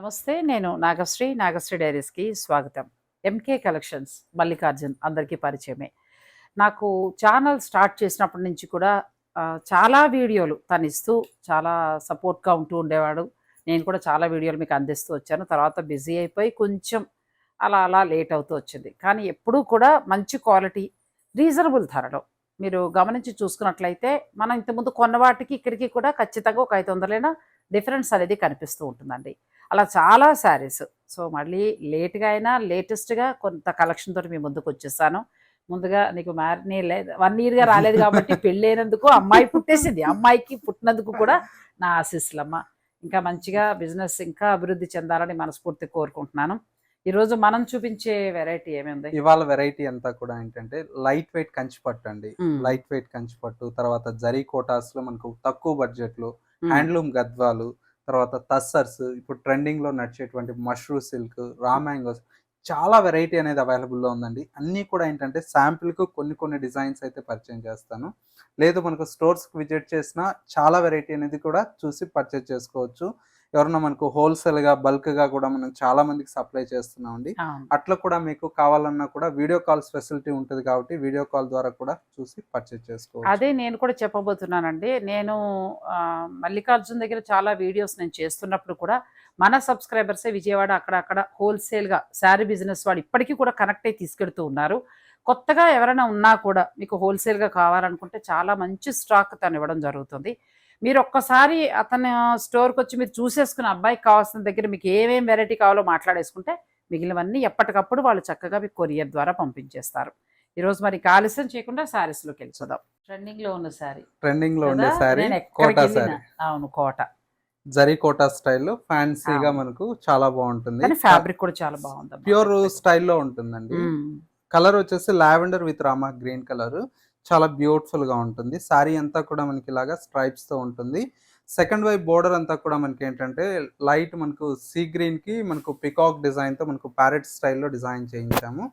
నమస్తే నేను నాగశ్రీ నాగశ్రీ డైరీస్కి స్వాగతం. ఎంకే కలెక్షన్స్ మల్లికార్జున్ అందరికీ పరిచయమే. నాకు ఛానల్ స్టార్ట్ చేసినప్పటి నుంచి కూడా చాలా వీడియోలు తను ఇస్తూ చాలా సపోర్ట్గా ఉంటూ ఉండేవాడు. నేను కూడా చాలా వీడియోలు మీకు అందిస్తూ వచ్చాను. తర్వాత బిజీ అయిపోయి కొంచెం అలా అలా లేట్ అవుతూ వచ్చింది. కానీ ఎప్పుడూ కూడా మంచి క్వాలిటీ రీజనబుల్ ధరలో. మీరు గమనించి చూసుకున్నట్లయితే మనం ఇంతకుముందు కొన్న వాటికి ఇక్కడికి కూడా ఖచ్చితంగా ఒక ఐదు వందలైనా డిఫరెన్స్ అనేది కనిపిస్తూ ఉంటుందండి. అలా చాలా శారీస్. సో మళ్ళీ లేట్గా అయినా లేటెస్ట్గా కొంత కలెక్షన్ తోటి మీ ముందుకు వచ్చేసాను. ముందుగా నీకు మ్యారినీ లేదు వన్ ఇయర్గా రాలేదు కాబట్టి పెళ్ళైనందుకు అమ్మాయి పుట్టేసింది. అమ్మాయికి పుట్టినందుకు కూడా నా ఆశీస్సులమ్మ. ఇంకా మంచిగా బిజినెస్ ఇంకా అభివృద్ధి చెందాలని మనస్ఫూర్తి కోరుకుంటున్నాను. ఈరోజు మనం చూపించే వెరైటీ ఏమైంది? ఇవాళ వెరైటీ అంతా కూడా ఏంటంటే లైట్ వెయిట్ కంచిపట్టు అండి. లైట్ వెయిట్ కంచిపట్టు తర్వాత జరీ కోటాస్లో మనకు తక్కువ బడ్జెట్లో హ్యాండ్లూమ్ గద్వాలు తర్వాత తస్సర్స్ ఇప్పుడు ట్రెండింగ్లో నడిచేటువంటి మష్రూ సిల్క్ రా మ్యాంగోస్ చాలా వెరైటీ అనేది అవైలబుల్లో ఉందండి. అన్నీ కూడా ఏంటంటే శాంపిల్కు కొన్ని కొన్ని డిజైన్స్ అయితే పరిచయం చేస్తాను. లేదు మనకు స్టోర్స్కి విజిట్ చేసినా చాలా వెరైటీ అనేది కూడా చూసి పర్చేజ్ చేసుకోవచ్చు. ఎవరన్నా మనకు హోల్సేల్గా బల్క్గా కూడా మనం చాలా మందికి సప్లై చేస్తున్నాం అండి. అట్లా కూడా మీకు కావాలన్నా కూడా వీడియో కాల్స్ ఫెసిలిటీ ఉంటుంది కాబట్టి వీడియో కాల్ ద్వారా కూడా చూసి పర్చేజ్ చేసుకోవచ్చు. అదే నేను కూడా చెప్పబోతున్నానండి. నేను మల్లికార్జున్ దగ్గర చాలా వీడియోస్ నేను చేస్తున్నప్పుడు కూడా మన సబ్స్క్రైబర్సే విజయవాడ అక్కడ అక్కడ హోల్సేల్గా శారీ బిజినెస్ వాడు ఇప్పటికీ కూడా కనెక్ట్ అయ్యి తీసుకెడుతూ ఉన్నారు. కొత్తగా ఎవరైనా ఉన్నా కూడా మీకు హోల్సేల్గా కావాలనుకుంటే చాలా మంచి స్టాక్ తను ఇవ్వడం జరుగుతుంది. మీరు ఒక్కసారి అతను స్టోర్కి వచ్చి మీరు చూసేసుకుని అబ్బాయికి కావాల్సిన దగ్గర మీకు ఏమేం వెరైటీ కావాలో మాట్లాడేసుకుంటే మిగిలినవన్నీ ఎప్పటికప్పుడు వాళ్ళు చక్కగా మీకు కొరియర్ ద్వారా పంపించేస్తారు. ఈరోజు మరి ఆలస్యం చేయకుండా శారీస్లోకి వెళ్ళిపోదాం ట్రెండింగ్లో ఉన్న శారీ. ట్రెండింగ్లో ఉండే? శారీ కోటా శారీ. అవును కోట. జరీ కోటా స్టైల్లో ఫ్యాన్సీగా. మనకు చాలా బాగుంటుంది. ఫ్యాబ్రిక్ కూడా చాలా బాగుంది ప్యూర్ స్టైల్లో ఉంటుందండి. కలర్ వచ్చేసి lavender with Rama green colour. చాలా బ్యూటిఫుల్గా ఉంటుంది. సారీ అంతా కూడా మనకి ఇలాగా స్ట్రైప్స్తో ఉంటుంది. సెకండ్ వైపు బోర్డర్ అంతా కూడా మనకి ఏంటంటే లైట్ మనకు సీ గ్రీన్కి మనకు పికాక్ డిజైన్తో మనకు ప్యారెట్ స్టైల్లో డిజైన్ చేయించాము.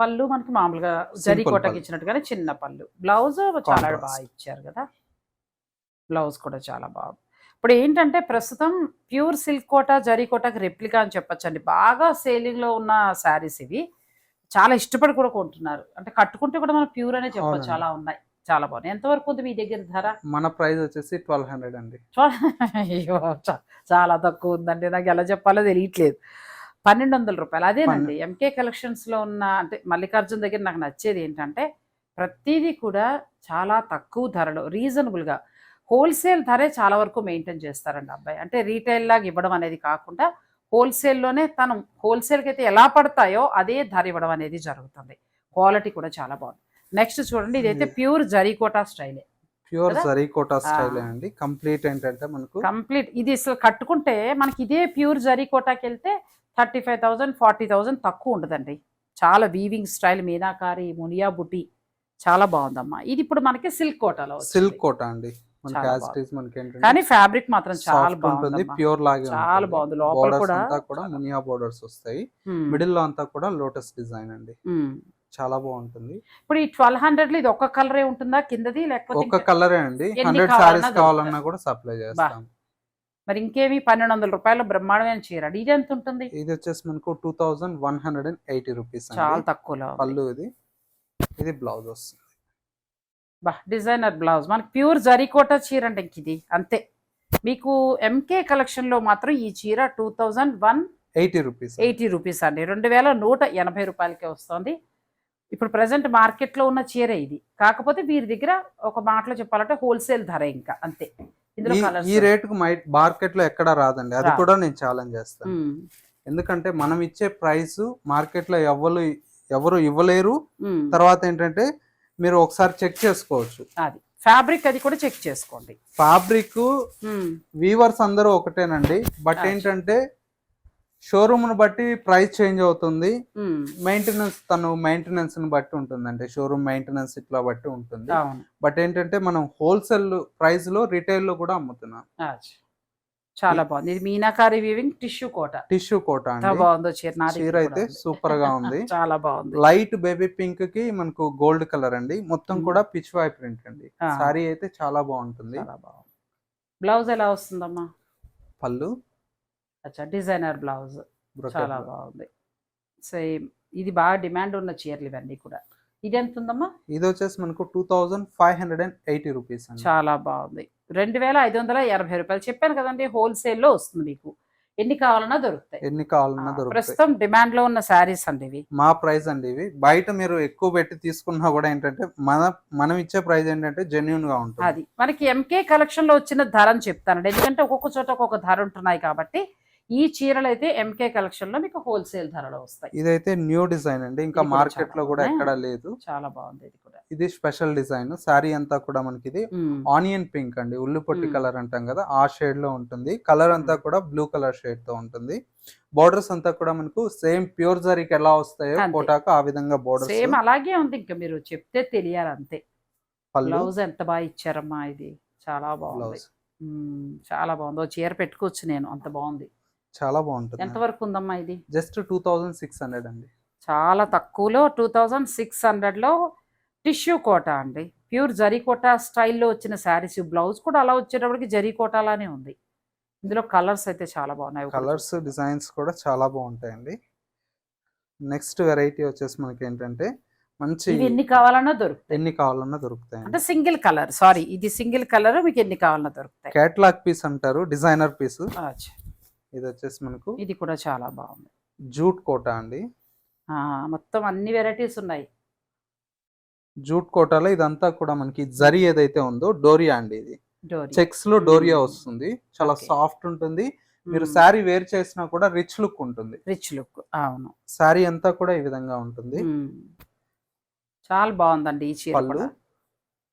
పళ్ళు మనకి మామూలుగా జరీ కోటకి. ఇచ్చినట్టుగానే చిన్న పళ్ళు. బ్లౌజ్ చాలా. బాగా ఇచ్చారు కదా? బ్లౌజ్ కూడా చాలా బాగుంది ఇప్పుడు ఏంటంటే ప్రస్తుతం ప్యూర్ సిల్క్ కోట జరీ కోటకి రెప్లికా అని చెప్పొచ్చండి. బాగా సేలింగ్లో ఉన్న శారీస్ ఇవి. చాలా ఇష్టపడి కూడా కొంటున్నారు. అంటే కట్టుకుంటే కూడా మనం ప్యూర్ అనే అవునండి. చాలా ఉన్నాయి. చాలా బాగున్నాయి. ఎంతవరకు ఉంది మీ దగ్గర ధర? మన ప్రైస్ వచ్చేసి ట్వెల్వ్ హండ్రెడ్ అండి. చాలా తక్కువ ఉందండి. నాకు ఎలా చెప్పాలో తెలియట్లేదు. పన్నెండు వందల రూపాయలు. అదేనండి. ఎంకే కలెక్షన్స్లో ఉన్న అంటే మల్లికార్జున్ దగ్గర నాకు నచ్చేది ఏంటంటే ప్రతిదీ కూడా చాలా తక్కువ ధరలో రీజనబుల్గా హోల్సేల్ ధరే చాలా వరకు మెయింటైన్ చేస్తారండి అబ్బాయి. అంటే రీటైల్ లాగా ఇవ్వడం అనేది కాకుండా హోల్సేల్లోనే తను హోల్సేల్కి అయితే ఎలా పడతాయో అదే ధర ఇవ్వడం అనేది జరుగుతుంది. క్వాలిటీ కూడా చాలా బాగుంది. నెక్స్ట్ చూడండి ఇదైతే ఇది- ప్యూర్ జరీకోటా స్టైలే ప్యూర్ కదా? జరీ కోటా ఆ. స్టైల్ అండి. కంప్లీట్ ఏంటంటే మనకు కంప్లీట్ ఇది అసలు కట్టుకుంటే మనకి ఇదే ప్యూర్ జరీ కోటాకి వెళ్తే thirty five thousand forty thousand తక్కువ ఉండదండి. చాలా వీవింగ్ స్టైల్ మీనాకారి మునియా బుటి చాలా బాగుందమ్మా. ఇది ఇప్పుడు మనకి సిల్క్ కోటాలో. సిల్క్ కోటా అండి. కానీ ఫ్యాబ్రిక్ మాత్రం చాలా బాగుంది ప్యూర్ లాగే చాలా బాగుంది. లోపల కూడా అంతా కూడా మునియా బోర్డర్స్ వస్తాయి. మిడిల్లో అంతా కూడా లోటస్ డిజైన్ అండి. చాలా బాగుంటుంది. ఇప్పుడు ఈ ట్వెల్వ్ హండ్రెడ్లో ఇది ఒక్క కలరే ఉంటుందా కిందది లేకపోతే ఒక్క ఇంకా- కలరే అండి. హండ్రెడ్ సారీస్ కావాలన్నా. కూడా సప్లై చేస్తాం. మరి ఇంకేమి పన్నెండు వందల రూపాయలు బ్రహ్మాండమైన చీర. ఇది ఎంత ఉంటుంది? ఇది వచ్చేసి మనకు two thousand one hundred and eighty rupees చాలా తక్కువలో ఉంది. పళ్ళు ఇది. ఇది బ్లౌజ్ వస్తుంది. బా డిజైనర్ బ్లౌజ్. మనకి ప్యూర్ జరీకోట చీర అంటే ఇంక ఇది. అంతే. మీకు ఎంకే కలెక్షన్లో మాత్రం ఈ చీర two thousand one eighty rupees. Eighty rupees అండి. రెండు వేల నూట ఎనభై రూపాయలకే వస్తుంది. ఇప్పుడు ప్రజెంట్ మార్కెట్లో ఉన్న చీర ఇది. కాకపోతే వీరి దగ్గర ఒక మాటలో చెప్పాలంటే హోల్సేల్ ధర ఇంకా. అంతే. ఇందులో ఈ రేట్కు మార్కెట్లో ఎక్కడ రాదండి. అది. కూడా నేను ఛాలెంజ్ చేస్తాను. ఎందుకంటే మనం ఇచ్చే ప్రైస్ మార్కెట్లో ఎవరు ఎవరు ఇవ్వలేరు తర్వాత ఏంటంటే మీరు ఒకసారి చెక్ చేసుకోవచ్చు. అది. ఫ్యాబ్రిక్ అది కూడా చెక్ చేసుకోండి. ఫ్యాబ్రిక్ వీవర్స్ అందరూ ఒకటేనండి. బట్. ఏంటంటే షోరూమ్ను బట్టి ప్రైస్ చేంజ్ అవుతుంది. మెయింటెనెన్స్ తను మెయింటెనెన్స్ని బట్టి ఉంటుందండి. షోరూమ్ మెయింటెనెన్స్ ఇట్లా బట్టి ఉంటుంది. బట్ ఏంటంటే మనం హోల్సేల్ ప్రైస్లో రిటైల్లో కూడా అమ్ముతున్నాం. చాలా బాగుంది. ఇది meenakari weaving tissue Kota. Tissue Kota అండి. బాగుందో చీర. చీర అయితే. సూపర్గా ఉంది. చాలా బాగుంది. లైట్ బేబీ పింక్కి మనకు గోల్డ్ కలర్ అండి. మొత్తం. కూడా పిచ్ వై ప్రింట్ అండి. సారీ అయితే చాలా బాగుంటుంది. బ్లౌజ్ ఎలా వస్తుందమ్మా? పళ్ళు. అచ్చా డిజైనర్ బ్లౌజ్ చాలా. బాగుంది. సేమ్ ఇది బాగా డిమాండ్ ఉన్న చీరలు ఇవన్నీ కూడా. ఇది ఎంత ఉందమ్మా ఇది వచ్చేసి మనకు two thousand five hundred and eighty rupees చాలా బాగుంది. రెండు వేల ఐదు వందల ఎనభై రూపాయలు చెప్పాను కదండి హోల్సేల్లో వస్తుంది మీకు. ఎన్ని కావాలన్నా దొరుకుతాయి. ఎన్ని కావాలన్నా దొరుకుతాయి. ప్రస్తుతం డిమాండ్లో ఉన్న శారీస్ అండి ఇవి. మా ప్రైస్ అండి ఇవి. బయట మీరు ఎక్కువ పెట్టి తీసుకున్నా కూడా ఏంటంటే మన మనం ఇచ్చే ప్రైస్ ఏంటంటే జెన్యున్గా ఉంటుంది. అది. మనకి ఎంకే కలెక్షన్లో వచ్చిన ధర అని చెప్తానండి. ఎందుకంటే ఒక్కొక్క చోట ఒక్కొక్క ధర ఉంటున్నాయి కాబట్టి ఈ చీరలు అయితే ఎంకే కలెక్షన్లో మీకు హోల్సేల్ ధరలో వస్తాయి. ఇదైతే న్యూ డిజైన్ అండి. ఇంకా మార్కెట్లో కూడా. ఎక్కడా లేదు. చాలా బాగుంది ఇది కూడా. ఇది స్పెషల్ డిజైన్ శారీ అంతా కూడా మనకి ఇది ఆనియన్ పింక్ అండి. ఉల్లిపొట్టి మ్మ్. కలర్ అంటాం కదా ఆ షేడ్లో ఉంటుంది. కలర్ అంతా కూడా బ్లూ కలర్ షేడ్తో ఉంటుంది. బోర్డర్స్ అంతా కూడా మనకు సేమ్ ప్యూర్ జరీకి ఎలా వస్తాయో. కోటాకు ఆ విధంగా బోర్డర్స్ సేమ్ అలాగే ఉంది. ఇంకా మీరు చెప్తే తెలియాలి అంతే. బ్లౌజ్ ఎంత బాగా ఇచ్చారమ్మా ఇది. చాలా బాగుంది. చాలా బాగుంది. చీర పెట్టుకోవచ్చు నేను. అంత బాగుంది. చాలా బాగుంటుంది ఎంత వరకు ఉందమ్మా ఇది? Just two thousand six hundred అండి. చాలా తక్కువలో టూ థౌజండ్ సిక్స్ హండ్రెడ్లో టిష్యూ కోట అండి. ప్యూర్ జరీ కోట స్టైల్లో వచ్చిన శారీస్ బ్లౌజ్ కూడా అలా వచ్చేటప్పటికి జరీ కోట లానే ఉంది. ఇందులో కలర్స్ అయితే చాలా బాగున్నాయి. కలర్స్. డిజైన్స్ కూడా చాలా బాగుంటాయండి. నెక్స్ట్ వెరైటీ వచ్చేసి మనకి ఏంటంటే మంచి ఎన్ని కావాలన్నా దొరుకుతాయి. ఎన్ని కావాలన్నా అంటే దొరుకుతాయండి సింగిల్ కలర్ సారీ ఇది సింగిల్ కలర్ మీకు ఎన్ని కావాలన్నా దొరుకుతాయి. క్యాట్లాగ్ పీస్ అంటారు డిజైనర్ పీస్ అచ్చా. ఇది వచ్చేసి మనకు ఇది కూడా చాలా బాగుంది. జూట్ కోట అండి. ఆ, మొత్తం అన్ని వెరైటీస్ ఉన్నాయి. జూట్ కోటాలో ఇదంతా కూడా మనకి జరీ ఏదైతే ఉందో డోరియా అండి ఇది. చెక్స్లో డోరియా. వస్తుంది. చాలా. సాఫ్ట్ ఉంటుంది. మీరు శారీ వేర్ చేసినా కూడా రిచ్ లుక్ ఉంటుంది. రిచ్ లుక్ అవును. శారీ అంతా కూడా ఈ విధంగా ఉంటుంది. చాలా బాగుందండి ఈ చీర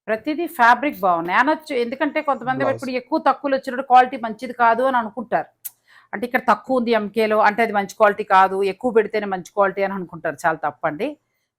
ప్రతిదీ ఫ్యాబ్రిక్ బాగుంది అనొచ్చు ఎందుకంటే కొంతమంది. ఇప్పుడు ఎక్కువ తక్కువలో వచ్చినప్పుడు క్వాలిటీ మంచిది కాదు అని అనుకుంటారు. అంటే ఇక్కడ తక్కువ ఉంది ఎంకేలో అంటే అది మంచి క్వాలిటీ కాదు ఎక్కువ పెడితేనే మంచి క్వాలిటీ అని అనుకుంటారు చాలా తప్పండి.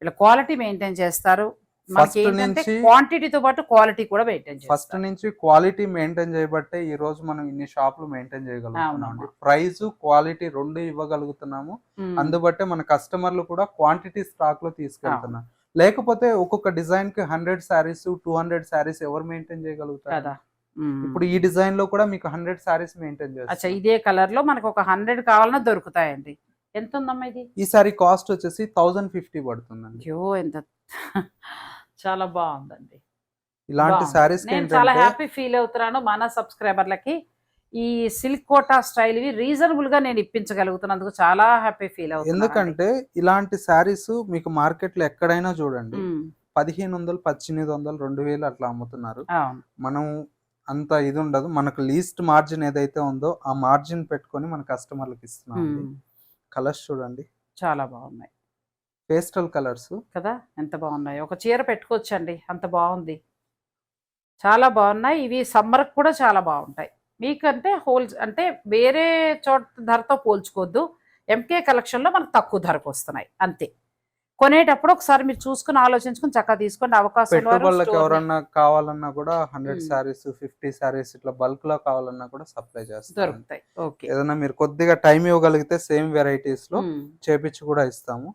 వీళ్ళ క్వాలిటీ మెయింటైన్ చేస్తారు. మనకి ఏంటంటే క్వాంటిటీతో పాటు క్వాలిటీ కూడా మెయింటైన్ ఫస్ట్ నుంచి క్వాలిటీ మెయింటైన్ చేయబట్టే ఈ రోజు మనం ఇన్ని షాపులు మెయింటైన్ చేయగలుగుతున్నాం. ప్రైస్ క్వాలిటీ రెండు ఇవ్వగలుగుతున్నాము. అందుబట్టే మన కస్టమర్లు కూడా క్వాంటిటీ స్టాక్లో తీసుకెళ్తున్నారు. లేకపోతే ఒక్కొక్క డిజైన్కి hundred saris two hundred saris ఎవరు మెయింటైన్ చేయగలుగుతారు. ఇప్పుడు ఈ డిజైన్లో కూడా మీకు హండ్రెడ్ శారీస్ మెయింటైన్ అచ్చా చేస్తారు ఇదే కలర్లో మనకు ఒక హండ్రెడ్ కావాలన్నా దొరుకుతాయండి. ఎంత ఉందమ్మా ఇది? ఈ సారీ కాస్ట్ వచ్చేసి థౌజండ్ ఫిఫ్టీ పడుతుందండి. అయ్యో ఎంత చాలా బాగుందండి. ఇలాంటి. శారీస్ నేను చాలా హ్యాపీ ఫీల్ అవుతున్నాను మన సబ్స్క్రైబర్లకి. ఈ సిల్క్ కోటా స్టైల్ ఇవి రీజనబుల్గా నేను ఇప్పించగలుగుతున్నందుకు చాలా హ్యాపీ ఫీల్ అవుతున్నాను ఎందుకంటే ఇలాంటి శారీస్ మీకు మార్కెట్లో ఎక్కడైనా చూడండి. పదిహేను వందలు పద్దెనిమిది వందలు రెండు వేలు అట్లా అమ్ముతున్నారు. మనం అంత ఇది ఉండదు మనకు లీస్ట్ మార్జిన్ ఏదైతే ఉందో ఆ మార్జిన్ పెట్టుకొని మన కస్టమర్లకు ఇస్తున్నాం. కలర్స్ చూడండి. చాలా బాగున్నాయి. పేస్టల్ కలర్స్ కదా? ఎంత బాగున్నాయి. ఒక చీర పెట్టుకోవచ్చండి. అంత బాగుంది. చాలా బాగున్నాయి. ఇవి సమ్మర్కి కూడా చాలా బాగుంటాయి. మీకంటే హోల్ అంటే వేరే చోట ధరతో పోల్చుకోవద్దు. ఎంకే కలెక్షన్లో మనకు తక్కువ ధరకు వస్తున్నాయి. అంతే. కొనేటప్పుడు ఒకసారి మీరు చూసుకుని ఆలోచించుకుని చక్కగా తీసుకోండి. అవకాశం ఎవరన్నా కావాలన్నా కూడా హండ్రెడ్. శారీస్ ఫిఫ్టీ శారీస్ ఇట్లా బల్క్లో కావాలన్నా కూడా సప్లై చేస్తారు. దొరుకుతాయి. ఓకే. ఏదైనా మీరు కొద్దిగా టైం ఇవ్వగలిగితే సేమ్ వెరైటీస్లో. చేపించి కూడా ఇస్తాము.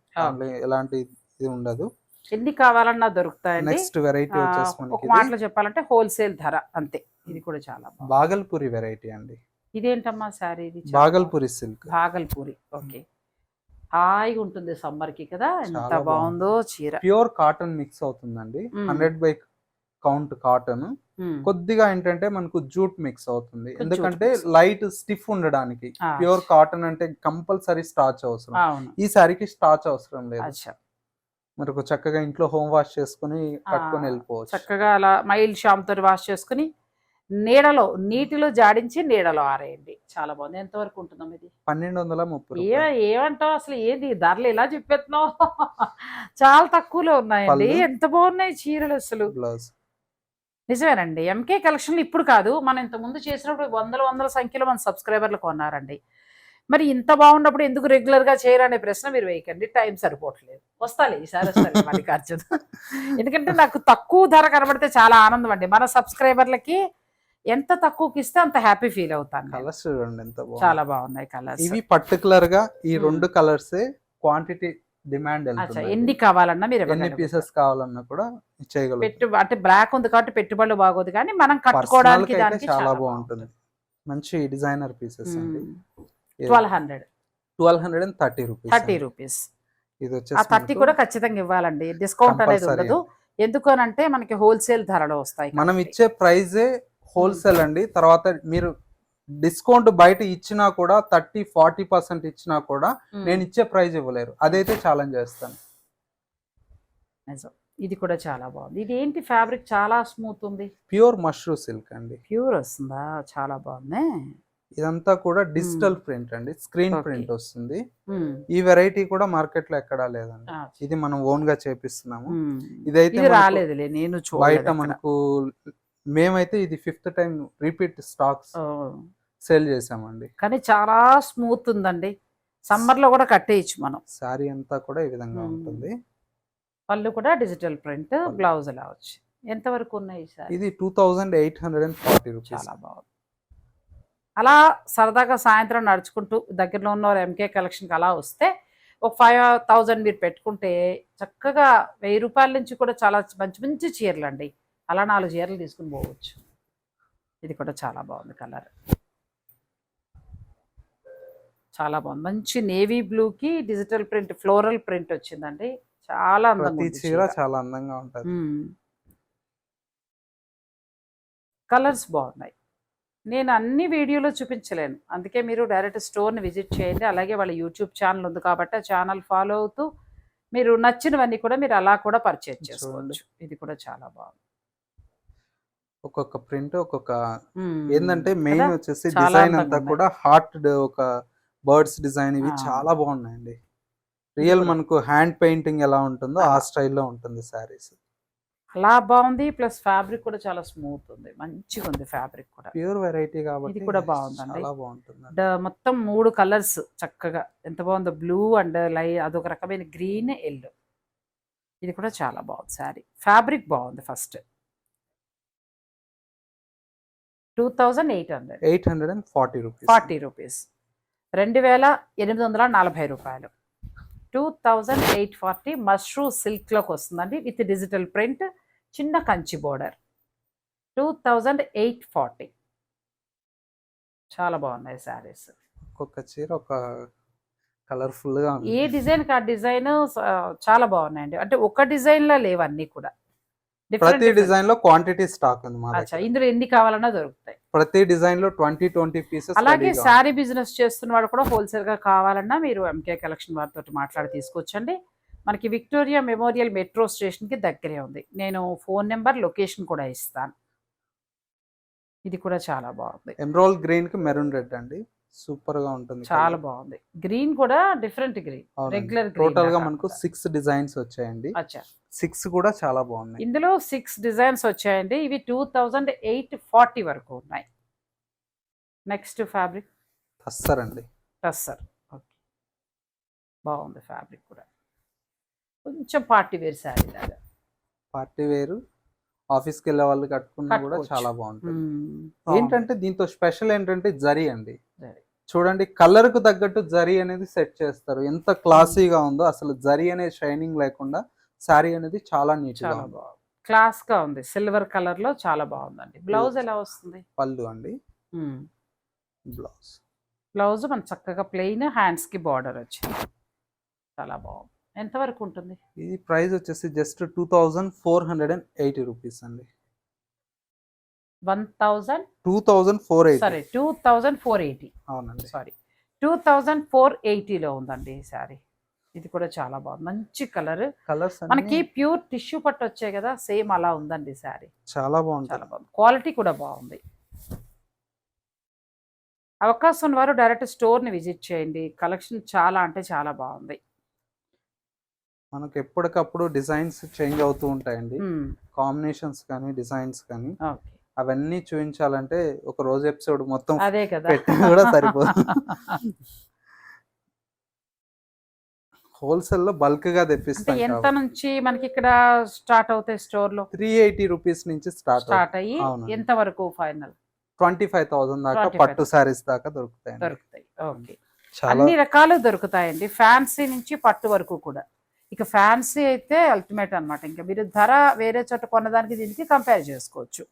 ఎలాంటి ఇది ఉండదు. ఎన్ని కావాలన్నా దొరుకుతాయండి. నెక్స్ట్ వెరైటీ వచ్చేసి ఒక మాటలో చెప్పాలంటే హోల్సేల్ ధర అంతే. ఇది కూడా చాలా బాగల్పూరి వెరైటీ అండి. ఇదేంటమ్మా సారీ ఇది చాలా బాగల్పూరి సిల్క్ భాగల్పూరి ఓకే. హాయిగా ఉంటుంది సమ్మర్కి కదా? ఎంత బాగుందో. చీర. ప్యూర్ కాటన్ మిక్స్ అవుతుందండి. Hundred by count cotton. కొద్దిగా ఏంటంటే మనకు జూట్ మిక్స్ అవుతుంది. ఎందుకంటే. లైట్ స్టిఫ్ ఉండడానికి. ప్యూర్ కాటన్ అంటే కంపల్సరీ స్టార్చ్ అవసరం. ఈ సారీకి స్టార్చ్ అవసరం లేదు. మనకు చక్కగా ఇంట్లో హోమ్ వాష్ చేసుకుని కట్టుకొని వెళ్ళిపోవచ్చు. చక్కగా అలా మైల్ షాంప్ తోటి వాష్ చేసుకుని నీడలో నీటిలో జాడించి నీడలో ఆరేయండి. చాలా బాగుంది. ఎంతవరకు ఉంటుందమ్మా ఇది? పన్నెండు వందల ముప్పై ఏ ఏమంటావు అసలు ఏంది? ధరలు ఎలా చెప్పేస్తున్నావు చాలా తక్కువలో ఉన్నాయండి? ఎంత బాగున్నాయి చీరలు అసలు? బ్లౌజ్. నిజమేనండి. ఎంకే కలెక్షన్లు ఇప్పుడు కాదు. మనం ఇంత ముందు చేసినప్పుడు వందల వందల సంఖ్యలో మన సబ్స్క్రైబర్లు కొన్నారండి. మరి ఇంత బాగున్నప్పుడు ఎందుకు రెగ్యులర్గా చేయరనే ప్రశ్న మీరు వేయకండి. టైం సరిపోవట్లేదు. వస్తాలే ఈసారి వస్తాలే మల్లికార్జున్. ఎందుకంటే నాకు తక్కువ ధర కనబడితే చాలా ఆనందం అండి. మన సబ్స్క్రైబర్లకి ఎంత తక్కువకి ఇస్తే అంత హ్యాపీ ఫీల్ అవుతాను. కలర్స్ చూడండి ఎంత చాలా బాగున్నాయి కలర్స్. ఇవి పర్టికులర్గా ఈ. రెండు కలర్స్ క్వాంటిటీ డిమాండ్ ఎన్ని కావాలన్నా మీరు ఎన్ని. పీసెస్ కావాలన్నా కూడా చేయగలుగుతాం. పెట్టు అంటే బ్లాక్ ఉంది కాబట్టి పెట్టుబడులు బాగోదు కానీ మనం కట్టుకోవడానికి దానికి చాలా బాగుంటుంది. మంచి డిజైనర్ పీసెస్ అండి. Twelve hundred. Twelve hundred and thirty rupees thirty rupees. ఇది ఆ వచ్చేసి థర్టీ కూడా ఖచ్చితంగా ఇవ్వాలండి. డిస్కౌంట్ అనేది ఉండదు. ఎందుకు అని అంటే మనకి హోల్సేల్ ధరలో వస్తాయి మనం. ఇచ్చే ప్రైజే హోల్సేల్ అండి. తర్వాత మీరు డిస్కౌంట్ బయట ఇచ్చినా కూడా థర్టీ ఫార్టీ పర్సెంట్ ఇచ్చినా కూడా నేను ఇచ్చే ప్రైజ్ ఇవ్వలేరు. అదైతే ఛాలెంజ్ చేస్తాను. ఇది కూడా చాలా బాగుంది. ఇది ఏంటి? ఫ్యాబ్రిక్ చాలా స్మూత్ ఉంది. ప్యూర్ మష్రూ సిల్క్ అండి. ప్యూర్ వస్తుందా? చాలా బాగుంది. ఇదంతా కూడా డిజిటల్ ప్రింట్ అండి. స్క్రీన్. ప్రింట్ వస్తుంది. ఈ వెరైటీ కూడా మార్కెట్లో ఎక్కడా లేదండి. ఇది మనం ఓన్గా చేపిస్తున్నాము. ఇదైతే రాలేదులే. నేను బయట. మనకు మేమైతే ఇది fifth time repeat stocks sale చేసామండి. కానీ చాలా స్మూత్ ఉందండి. సమ్మర్లో కూడా కట్టేయచ్చు మనం. శారీ అంతా కూడా ఈ విధంగా. ఉంటుంది. పళ్ళు కూడా డిజిటల్ ప్రింట్ బ్లౌజ్ అలా వచ్చి. ఎంత వరకు ఉన్నాయి సార్? ఇది two thousand eight hundred and forty rupees. చాలా బాగుంది. అలా సరదాగా సాయంత్రం నడుచుకుంటూ దగ్గరలో ఉన్న ఎంకే కలెక్షన్కి అలా వస్తే ఒక ఫైవ్ థౌజండ్ మీరు పెట్టుకుంటే చక్కగా వెయ్యి రూపాయల నుంచి కూడా చాలా మంచి మంచి చీరలు అండి అలా నాలుగు చీరలు తీసుకుని పోవచ్చు. ఇది కూడా చాలా బాగుంది కలర్. చాలా బాగుంది. మంచి నేవీ బ్లూకి డిజిటల్ ప్రింట్ ఫ్లోరల్ ప్రింట్ వచ్చిందండి. చాలా అందంగా చీర. చాలా అందంగా ఉంటది. కలర్స్ బాగున్నాయి. నేను అన్ని వీడియోలో చూపించలేను. అందుకే మీరు డైరెక్ట్ స్టోర్ని విజిట్ చేయండి. అలాగే వాళ్ళ యూట్యూబ్ ఛానల్ ఉంది కాబట్టి ఆ ఛానల్ ఫాలో అవుతూ మీరు నచ్చినవన్నీ కూడా మీరు అలా కూడా పర్చేజ్ చేసుకోవచ్చు. ఇది కూడా చాలా బాగుంది. ఒక్కొక్క ప్రింట్ ఒక్కొక్క. ఏంటంటే మెయిన్? వచ్చేసి డిజైన్ అంతా. కూడా హార్ట్ ఒక బర్డ్స్ డిజైన్ ఇవి. చాలా బాగున్నాయండి రియల్. మనకు హ్యాండ్ పెయింటింగ్ ఎలా ఉంటుందో ఆ. స్టైల్లో ఉంటుంది శారీస్ అలా బాగుంది ప్లస్ ఫ్యాబ్రిక్ కూడా చాలా స్మూత్ ఉంది మంచిగా ఉంది ఫ్యాబ్రిక్ కూడా ప్యూర్ వెరైటీ కాబట్టి కూడా బాగుందండి. చాలా బాగుంటుంది మొత్తం మూడు కలర్స్ చక్కగా ఎంత బాగుందో బ్లూ అండ్ లై అదొక రకమైన గ్రీన్ ఎల్లో ఇది కూడా చాలా బాగుంది శారీ ఫ్యాబ్రిక్ బాగుంది first two thousand eight hundred. Eight hundred and forty rupees. Forty rupees. రెండు వేల ఎనిమిది వందల నలభై రూపాయలు. Two thousand eight forty mashru సిల్క్లోకి వస్తుందండి విత్ డిజిటల్ ప్రింట్ చిన్న Kanchi border. Two thousand eight forty. చాలా బాగున్నాయి శారీస్. ఒక్కొక్క చీర ఒక కలర్ఫుల్గా ఉంది. ఏ డిజైన్ ఆ డిజైన్ చాలా బాగున్నాయండి. అంటే ఒక డిజైన్లో లేవు అన్ని కూడా. ప్రతి. డిజైన్లో క్వాంటిటీ స్టాక్ ఉంది మా అచ్చా దగ్గర. ఇందులో ఎన్ని కావాలన్నా దొరుకుతాయి. ప్రతి డిజైన్లో ట్వంటీ ట్వంటీ పీసెస్ అలాగే శారీ బిజినెస్ చేస్తున్న వాడు కూడా హోల్సేల్గా కావాలన్నా మీరు ఎంకే కలెక్షన్ వారితో మాట్లాడి తీసుకొచ్చండి. మనకి విక్టోరియా మెమోరియల్ మెట్రో స్టేషన్కి దగ్గరే ఉంది. నేను ఫోన్ నెంబర్ లొకేషన్ కూడా ఇస్తాను. ఇది కూడా చాలా బాగుంది. ఎమ్రోల్ గ్రీన్కి మెరూన్ రెడ్ అండి. సూపర్గా ఉంటుంది చాలా బాగుంది. గ్రీన్ కూడా డిఫరెంట్ గ్రీన్. రెగ్యులర్ టోటల్గా మనకు సిక్స్ డిజైన్స్ వచ్చాయండి. సిక్స్ కూడా చాలా బాగున్నాయి. ఇందులో సిక్స్ డిజైన్స్ వచ్చాయండి. ఇవి టూ థౌజండ్ ఎయిట్ ఫార్టీ వరకు ఉన్నాయి. Next fabric? టస్సర్ అండి. టస్సర్. ఓకే. బాగుంది ఫ్యాబ్రిక్ కూడా. కొంచెం పార్టీ వేర్ శారీ లాగా. పార్టీ వేరు. ఆఫీస్కి వెళ్ళే వాళ్ళు కట్టుకున్నా కూడా. చాలా బాగుంటుంది. ఏంటంటే దీంతో స్పెషల్ ఏంటంటే జరీ అండి. జరీ. చూడండి కలర్కు తగ్గట్టు జరీ అనేది సెట్ చేస్తారు. ఎంత క్లాసీగా ఉందో అసలు జరీ అనేది షైనింగ్ లేకుండా శారీ అనేది చాలా నీట్గా క్లాస్గా ఉంది. సిల్వర్ కలర్లో చాలా బాగుందండి. బ్లౌజ్ ఎలా వస్తుంది? పళ్ళు అండి. బ్లౌజ్. బ్లౌజ్ మన చక్కగా ప్లెయిన్ హ్యాండ్స్కి బార్డర్ వచ్చింది. చాలా బాగుంది. ఎంత వరకు ఉంటుంది? ఇది ప్రైస్ వచ్చేసి just two thousand four hundred and eighty rupees అండి. One thousand two thousand four sorry two thousand four eighty. అవునండి. సారీ టూ థౌజండ్ ఫోర్ ఎయిటీలో ఉందండి ఈ శారీ ఇది కూడా చాలా బాగుంది. మంచి కలర్. కలర్స్ మనకి ప్యూర్ టిష్యూ పట్టు వచ్చాయి కదా సేమ్ అలా ఉందండి శారీ చాలా చాలా బాగుంటుంది. బాగుంది. క్వాలిటీ కూడా బాగుంది. అవకాశం ఉన్న వారు డైరెక్ట్ స్టోర్ని విజిట్ చేయండి. కలెక్షన్ చాలా అంటే చాలా బాగుంది. మనకు ఎప్పటికప్పుడు డిజైన్స్ చేంజ్ అవుతూ ఉంటాయండి. కాంబినేషన్స్ కానీ డిజైన్స్ కానీ ఓకే. అవన్నీ చూపించాలంటే ఒక రోజు ఎపిసోడ్ మొత్తం అదే కదా. పెట్టినా కూడా సరిపోదు. హోల్సేల్లో బల్క్గా తెప్పిస్తాం ఎంత నుంచి మనకి ఇక్కడ స్టార్ట్ అవుతాయి స్టోర్లో త్రీ ఎయిటీ రూపీస్ నుంచి స్టార్ట్ స్టార్ట్ అయ్యి. ఎంత వరకు ఫైనల్? ట్వంటీ ఫైవ్ థౌసండ్ దాకా 25,000 పట్టు సారీస్ దాకా దొరుకుతాయండి. దొరుకుతాయి. ఓకే. అన్ని రకాలు దొరుకుతాయండి. ఫ్యాన్సీ నుంచి పట్టు వరకు కూడా. ఇక ఫ్యాన్సీ అయితే అల్టిమేట్ అన్నమాట. ఇంకా మీరు ధర వేరే చోట కొన్నదానికి దీనికి కంపేర్ చేసుకోవచ్చు.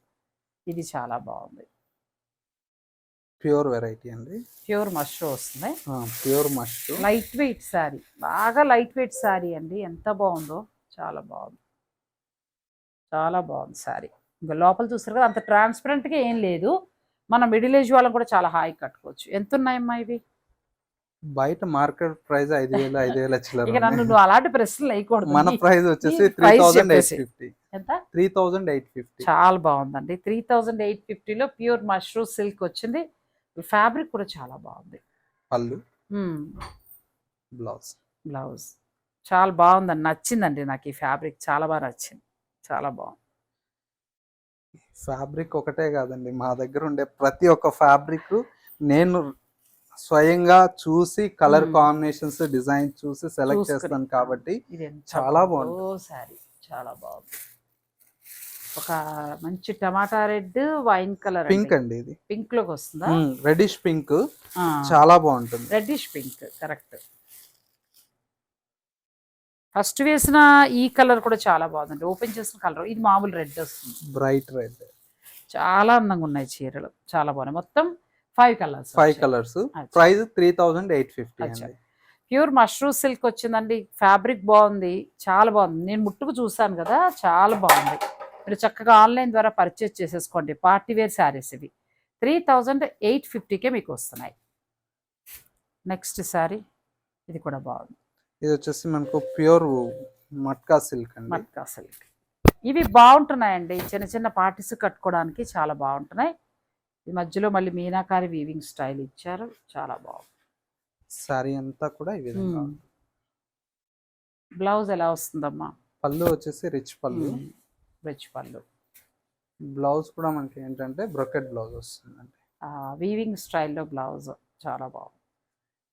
ఇది చాలా బాగుంది. ప్యూర్ వెరైటీ అండి. ప్యూర్ మష్రూ వస్తుంది. Pure must light weight sari. బాగా లైట్ వెయిట్ శారీ అండి. ఎంత బాగుందో చాలా బాగుంది. చాలా బాగుంది శారీ. ఇంకా లోపల చూస్తారు కదా అంత ట్రాన్స్పరెంట్గా ఏం లేదు. మన మిడిల్ ఏజ్ వాళ్ళని కూడా చాలా హాయి కట్టుకోవచ్చు. ఎంత ఉన్నాయమ్మా ఇవి? బయట మార్కెట్ ప్రైస్ ఐదు వేలు ఐదు వేల చిల్లర నన్ను. నువ్వు అలాంటి ప్రశ్నలు వేయకూడదు. మన ప్రైస్ వచ్చేసి త్రీ థౌజండ్ ఎయిట్. ఫిఫ్టీ ఎంత? త్రీ థౌజండ్ ఎయిట్ ఫిఫ్టీ చాలా బాగుందండి. త్రీ థౌజండ్ ఎయిట్ ఫిఫ్టీలో ప్యూర్ మష్రూమ్ సిల్క్ వచ్చింది. ఫ్యాబ్రిక్ కూడా చాలా బాగుంది. పళ్ళు. బ్లౌజ్ బ్లౌజ్ చాలా బాగుందండి. నచ్చిందండి నాకు ఈ ఫ్యాబ్రిక్ చాలా బాగా నచ్చింది. చాలా బాగుంది. ఫ్యాబ్రిక్ ఒకటే కాదండి. మా దగ్గర ఉండే ప్రతి ఒక్క ఫ్యాబ్రిక్ నేను స్వయంగా చూసి కలర్. కాంబినేషన్స్ డిజైన్ చూసి సెలెక్ట్. చేస్తాను కాబట్టి చాలా బాగుందో. శారీ చాలా బాగుంది. ఒక మంచి tomato red wine colour pink అండి. ఇది. పింక్లోకి వస్తుందా? రెడిష్ పింక్ చాలా బాగుంటుంది. రెడ్డిష్ పింక్ కరెక్ట్ ఫస్ట్ వేసిన ఈ కలర్ కూడా చాలా బాగుందండి. ఓపెన్ చేసిన కలర్ ఇది మామూలు రెడ్ వస్తుంది. బ్రైట్ రెడ్ చాలా అందంగా ఉన్నాయి చీరలు. చాలా బాగున్నాయి. మొత్తం five colours five colours price three thousand eight fifty pure mushroom silk వచ్చిందండి. ఫ్యాబ్రిక్ బాగుంది. చాలా బాగుంది. నేను ముట్టుకు చూసాను కదా చాలా బాగుంది. మీరు చక్కగా ఆన్లైన్ ద్వారా పర్చేస్ చేసేసుకోండి. పార్టీ వేర్ శారీస్ ఇవి. త్రీ థౌజండ్ ఎయిట్ ఫిఫ్టీకే మీకు వస్తున్నాయి. నెక్స్ట్ శారీ ఇది కూడా బాగుంది. ఇది వచ్చేసి మనకు ప్యూర్ మట్కా సిల్క్ అండి. మట్కా సిల్క్ ఇవి బాగుంటున్నాయండి. చిన్న చిన్న పార్టీస్ కట్టుకోవడానికి చాలా బాగుంటున్నాయి. ఈ మధ్యలో మళ్ళీ మీనాకారి వీవింగ్ స్టైల్ ఇచ్చారు. చాలా బాగుంది. సారీ అంతా కూడా ఈ విధంగా. బ్లౌజ్ ఎలా వస్తుందమ్మా? పళ్ళు వచ్చేసి రిచ్ పళ్ళు. రిచ్ పళ్ళు. బ్లౌజ్ కూడా మనకి ఏంటంటే బ్రొకెట్ బ్లౌజ్ వస్తుందండి. వీవింగ్ స్టైల్లో బ్లౌజ్ చాలా బాగుంది.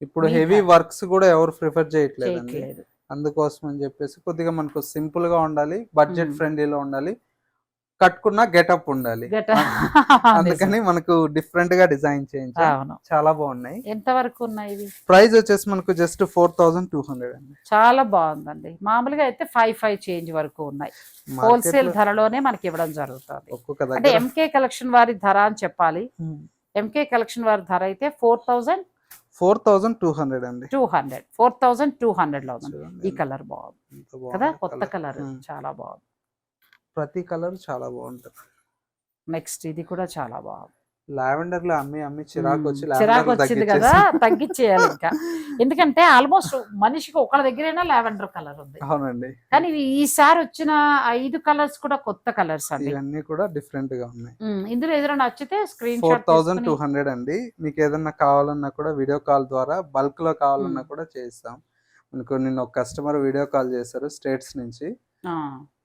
ఇప్పుడు హెవీ. వర్క్స్ కూడా ఎవరు ప్రిఫర్ చేయట్లేదు. అందుకోసం అని చెప్పేసి కొద్దిగా మనకు సింపుల్గా ఉండాలి బడ్జెట్. ఫ్రెండ్లీలో ఉండాలి. కట్టుకున్న గెటప్ ఉండాలి. అందుకని మనకు డిఫరెంట్గా డిజైన్ చేయించాం. అవును. చాలా బాగున్నాయి. ఎంత వరకు ఉన్నాయి ఇవి? ప్రైస్ వచ్చేసి మనకు just four thousand two hundred అండి. చాలా బాగుందండి. మామూలుగా అయితే ఫైవ్ ఫైవ్ చేంజ్ వరకు ఉన్నాయి. హోల్సేల్ ధరలోనే మనకి ఇవ్వడం జరుగుతుంది. ఒక్కొక్క అంటే ఎంకే కలెక్షన్ వారి ధర అని చెప్పాలి. ఎంకే కలెక్షన్ వారి ధర అయితే four thousand four thousand two hundred అండి. Two hundred four thousand two హండ్రెడ్లో ఉంది. ఈ కలర్ బాగుంది. కదా? కొత్త. కలర్ మ్మ్. చాలా బాగుంది. ప్రతి కలర్ చాలా బాగుంటుంది. నెక్స్ట్ ఇది కూడా చాలా బాగుంది. లావెండర్లో అమ్మి అమ్మి చిరాకు వచ్చి. చిరాకు వచ్చింది కదా తగ్గించేయాలి ఇంకా. ఎందుకంటే ఆల్మోస్ట్ మనిషికి ఒకళ్ళ దగ్గరైనా లావెండర్ కలర్ ఉంది. అవునండి. కానీ ఈసారి వచ్చిన ఐదు కలర్స్ కూడా కొత్త కలర్స్ అండి. ఇవన్నీ కూడా డిఫరెంట్గా ఉన్నాయి ఇందులో ఏదైనా నచ్చితే screen four thousand two hundred అండి. మీకు ఏదన్నా కావాలన్నా కూడా వీడియో కాల్ ద్వారా బల్క్లో కావాలన్నా. కూడా మనకు నిన్న ఒక కస్టమర్ వీడియో కాల్ చేశారు స్టేట్స్ నుంచి.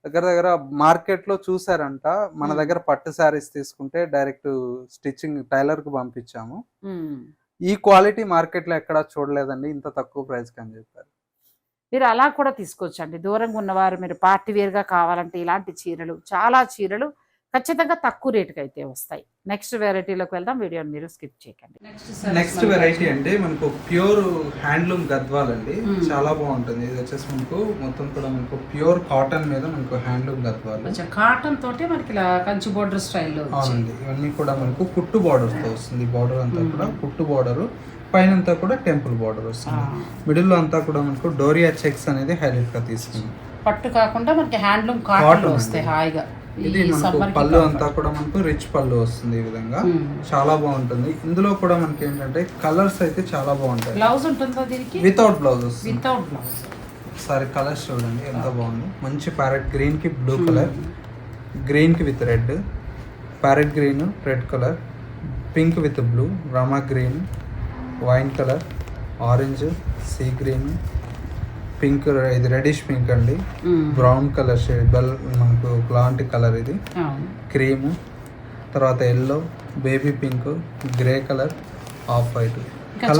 దగ్గర దగ్గర మార్కెట్లో చూసారంట మన. దగ్గర పట్టు శారీస్ తీసుకుంటే డైరెక్ట్ స్టిచ్చింగ్ టైలర్కు పంపించాము ఈ క్వాలిటీ మార్కెట్లో ఎక్కడా చూడలేదండి. ఇంత తక్కువ ప్రైస్కి అని చెప్పారు. మీరు అలా కూడా తీసుకోవచ్చండి. దూరంగా ఉన్నవారు మీరు పార్టీ వేర్గా కావాలంటే ఇలాంటి చీరలు చాలా చీరలు ఖచ్చితంగా తక్కువ రేటుకి అయితే వస్తాయి. నెక్స్ట్ వెరైటీలోకి వెళ్దాం. వీడియోని మీరు స్కిప్ చేయకండి. నెక్స్ట్ వెరైటీ అంటే మనకు ప్యూర్ హ్యాండ్లూమ్ గద్వాల్ అండి. చాలా బాగుంటుంది. ఇది వచ్చేసి మనకు మొత్తం కూడా మనకు ప్యూర్ కాటన్ మీద మనకు హ్యాండ్లూమ్ గద్వాలు. కాటన్ తోటి మనకి ఇలా కంచి బోర్డర్ స్టైల్లో అవునండి. ఇవన్నీ కూడా మనకు కుట్టు బార్డర్తో వస్తుంది. బార్డర్ అంతా మ్మ్. కూడా కుట్టు బార్డర్ పైన అంతా కూడా టెంపుల్ బార్డర్ వస్తుంది. మిడిల్లో అంతా కూడా మనకు డోరియా చెక్స్ అనేది హైలైట్గా తీసుకుంది పట్టు కాకుండా మనకి హ్యాండ్లూమ్ కాటన్. వస్తాయి హాయిగా. ఇది మనకు పళ్ళు. అంతా కూడా మనకు రిచ్ పళ్ళు వస్తుంది ఈ విధంగా. చాలా బాగుంటుంది. ఇందులో కూడా మనకి ఏంటంటే కలర్స్ అయితే చాలా బాగుంటాయి. బ్లౌజ్ ఉంటుందా దీనికి? వితౌట్ బ్లౌజ్ వితౌట్ బ్లౌజ్ ఒకసారి కలర్స్ చూడండి ఎంత బాగుంది. మంచి ప్యారెట్ గ్రీన్కి బ్లూ కలర్ గ్రీన్కి with red parrot green red colour pink with blue Rama green wine colour orange sea green pink ఇది రెడిష్ పింక్ అండి. బ్రౌన్ కలర్ షేడ్ బెల్ మనకు లాంటి కలర్ ఇది. క్రీమ్ తర్వాత yellow baby pink grey colour off white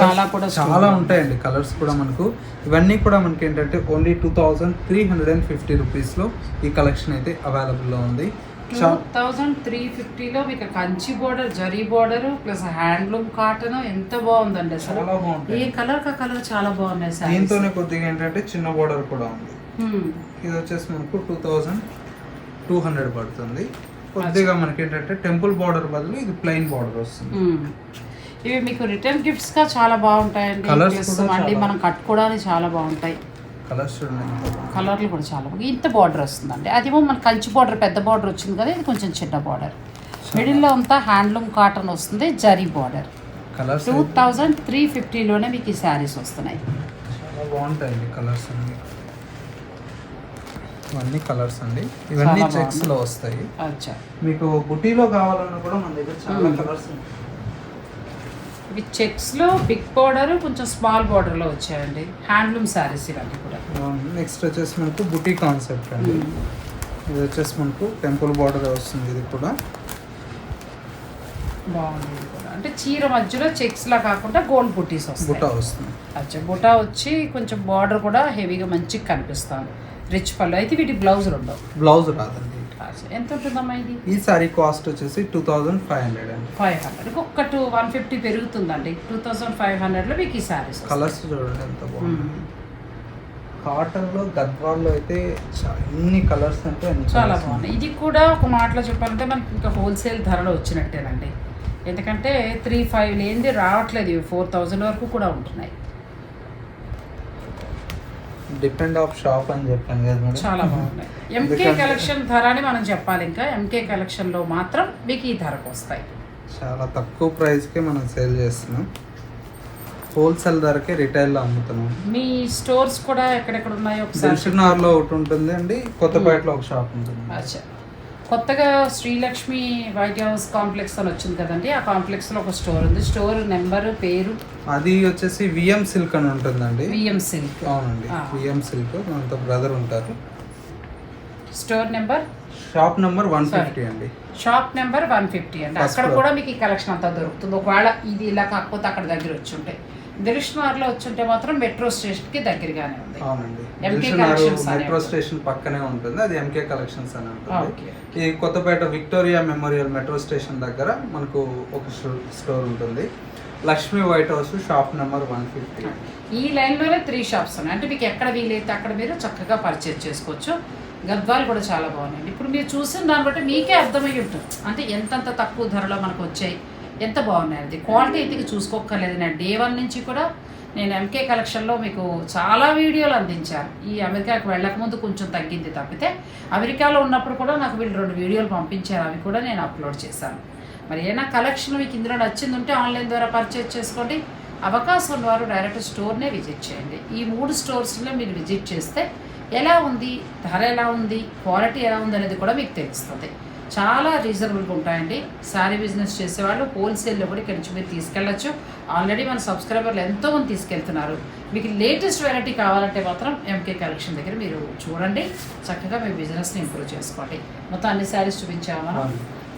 చాలా కూడా చాలా ఉంటాయండి కలర్స్ కూడా మనకు. ఇవన్నీ కూడా మనకి ఏంటంటే only two thousand three hundred and fifty రూపీస్లో ఈ కలెక్షన్ అయితే అవైలబుల్లో ఉంది. టూ థౌజండ్ త్రీ ఫిఫ్టీలో మీకు Kanchi border zari border plus handloom cotton ఎంత బాగుందండి అసలు. చాలా ఏ బాగుంటాయి కలర్ కా కలర్ చాలా బాగున్నాయి సార్ దీంతోనే కొద్దిగా ఏంటంటే చిన్న బోర్డర్ కూడా ఉంది. ఇది వచ్చేసి మనకు టూ థౌజండ్ టూ హండ్రెడ్ పడుతుంది. కొద్దిగా మనకి ఏంటంటే టెంపుల్ బార్డర్ బదులు ఇది ప్లెయిన్ బార్డర్ వస్తుంది. ఇవి మీకు రిటర్న్ గిఫ్ట్స్గా చాలా బాగుంటాయండి. మళ్ళీ మనం కట్టుకోవడానికి చాలా బాగుంటాయి. కలర్స్. కలర్లు కూడా చాలా ఇంత బార్డర్ వస్తుందండి. అదేమో మన కంచి బార్డర్ పెద్ద బార్డర్ వచ్చింది కదా ఇది కొంచెం చిన్న బార్డర్ మిడిల్లో అంతా హ్యాండ్లూమ్ కాటన్ వస్తుంది zari border colours two thousand three ఫిఫ్టీలోనే మీకు ఈ శారీస్ వస్తున్నాయి. బాగుంటాయండి కలర్స్ అన్ని. ఇవన్నీ కలర్స్ అండి. ఇవన్నీ చెక్స్. లో వస్తాయి. అచ్చా. మీకు బుటీలో కావాలన్నా కూడా మన దగ్గర చాలా. కలర్స్ ఇవి చెక్స్లో బిగ్ బార్డర్ కొంచెం స్మాల్ బార్డర్లో వచ్చాయండి. హ్యాండ్లూమ్ శారీస్ ఇవన్నీ కూడా. నెక్స్ట్ వచ్చేసి మనకు బుటీ కాన్సెప్ట్ అండి. ఇది వచ్చేసి మనకు టెంపుల్ బార్డర్ వస్తుంది ఇది కూడా. బాగుంది అంటే చీర మధ్యలో చెక్స్ లా కాకుండా గోల్డ్ బుటీస్ బుటా వస్తాయి వస్తుంది. అచ్చా బుటా వచ్చి కొంచెం బార్డర్ కూడా హెవీగా మంచిగా కనిపిస్తుంది రిచ్ పళ్ళు. అయితే వీటి బ్లౌజ్ ఉండవు. బ్లౌజ్ రాదండి. ఎంత ఉంటుందమ్మా ఇది? ఈ సారీ కాస్ట్ వచ్చేసి టూ థౌజండ్ ఫైవ్ హండ్రెడ్ అండి. ఫైవ్ హండ్రెడ్ ఒక్క టూ వన్ ఫిఫ్టీ పెరుగుతుందండి టూ థౌజండ్ ఫైవ్ హండ్రెడ్లో మీకు ఈ శారీస్ కలర్స్ చూడండి ఎంత బాగుంది. కాటన్లో గద్వాల్లో అయితే ఎన్ని కలర్స్ అంటే చాలా బాగుంది. ఇది కూడా ఒక మాటలో చెప్పాలంటే మనకి ఇంకా హోల్సేల్ ధరలో వచ్చినట్టేనండి. ఎందుకంటే త్రీ ఫైవ్ లేనిది రావట్లేదు. ఇవి ఫోర్ థౌజండ్ వరకు కూడా ఉంటున్నాయి. డిపెండ్ ఆఫ్ షాప్ అని చెప్పాను కదా మేడం. చాలా బాగున్నాయి. ఎంకే కలెక్షన్ ధర అని మనం చెప్పాలి ఇంకా. ఎంకే కలెక్షన్లో మాత్రం మీకు ఈ ధరకు వస్తాయి. చాలా తక్కువ ప్రైస్కే మనం సేల్ చేస్తున్నాం. హోల్సేల్ ధరకే రిటైల్లో అమ్ముతున్నాం. మీ స్టోర్స్ కూడా ఎక్కడెక్కడ ఉన్నాయో ఒకసారి దిల్షుక్నగర్లో ఒకటి ఉంటుంది అండి కొత్తపేటలో ఒక షాప్ ఉంటుంది. అచ్చా. కొత్తగా శ్రీలక్ష్మి వైట్ హౌస్ కాంప్లెక్స్ అని వచ్చింది కదండి ఆ కాంప్లెక్స్లో ఒక స్టోర్ ఉంది. స్టోర్ నెంబరు పేరు? అది వచ్చేసి విఎం సిల్క్ అని ఉంటుందండి. VM silk. అవునండి. VM silk. మనతో బ్రదర్ ఉంటారు. Store number? Shop number one. Fifty అండి. షాప్ నెంబర్ వన్ ఫిఫ్టీ అండి. అక్కడ. కూడా మీకు ఈ కలెక్షన్ అంతా దొరుకుతుంది. ఒకవేళ ఇది ఇలా కాకపోతే అక్కడ దగ్గర వచ్చి ఉంటాయి దిల్షుక్నగర్లో వచ్చి ఉంటే మాత్రం మెట్రో స్టేషన్కి దగ్గరగానే ఉంది. Collections అనే మెట్రో. స్టేషన్ పక్కనే ఉంటుంది. అది ఎంకే కలెక్షన్స్ అని ఉంటుంది. ఈ Kothapet Victoria Memorial metro station దగ్గర మనకు ఒక స్టో- స్టోర్ ఉంటుంది. Lakshmi white house shop number one fifty. ఈ లైన్లోనే త్రీ షాప్స్ ఉన్నాయి. అంటే మీకు ఎక్కడ వీలైతే అక్కడ మీరు చక్కగా పర్చేజ్ చేసుకోవచ్చు. గద్వాలు కూడా చాలా బాగున్నాయండి. ఇప్పుడు మీరు చూసిన దాన్ని బట్టి మీకే అర్థమై ఉంటుంది. అంటే ఎంతంత తక్కువ ధరలో మనకు వచ్చాయి. ఎంత బాగున్నాయి క్వాలిటీ అయితే చూసుకోక్కర్లేదు. నేను డే వన్ నుంచి కూడా నేను ఎంకే కలెక్షన్లో మీకు చాలా వీడియోలు అందించాను. ఈ అమెరికాకి వెళ్ళకముందు కొంచెం తగ్గింది తప్పితే అమెరికాలో ఉన్నప్పుడు కూడా నాకు వీళ్ళు రెండు వీడియోలు పంపించారు. అవి కూడా నేను అప్లోడ్ చేశాను. మరి ఏదైనా కలెక్షన్ మీకు ఇందులో నచ్చింది ఉంటే ఆన్లైన్ ద్వారా పర్చేజ్ చేసుకోండి. అవకాశం ఉన్నవారు డైరెక్ట్ స్టోర్నే విజిట్ చేయండి. ఈ మూడు స్టోర్స్లో మీరు విజిట్ చేస్తే ఎలా ఉంది? ధర ఎలా ఉంది? క్వాలిటీ ఎలా ఉంది అనేది కూడా మీకు తెలుస్తుంది. చాలా రీజనబుల్గా ఉంటాయండి. శారీ బిజినెస్ చేసేవాళ్ళు హోల్సేల్లో కూడా ఇక్కడి నుంచి మీరు తీసుకెళ్ళచ్చు. ఆల్రెడీ మన సబ్స్క్రైబర్లు ఎంతోమంది తీసుకెళ్తున్నారు. మీకు లేటెస్ట్ వెరైటీ కావాలంటే మాత్రం ఎంకే కలెక్షన్ దగ్గర మీరు చూడండి. చక్కగా మీ బిజినెస్ని ఇంప్రూవ్ చేసుకోండి. మొత్తం అన్ని శారీస్ చూపించాము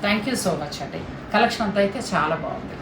థ్యాంక్ యూ సో మచ్ అండి. కలెక్షన్ అంతా అయితే చాలా బాగుంది.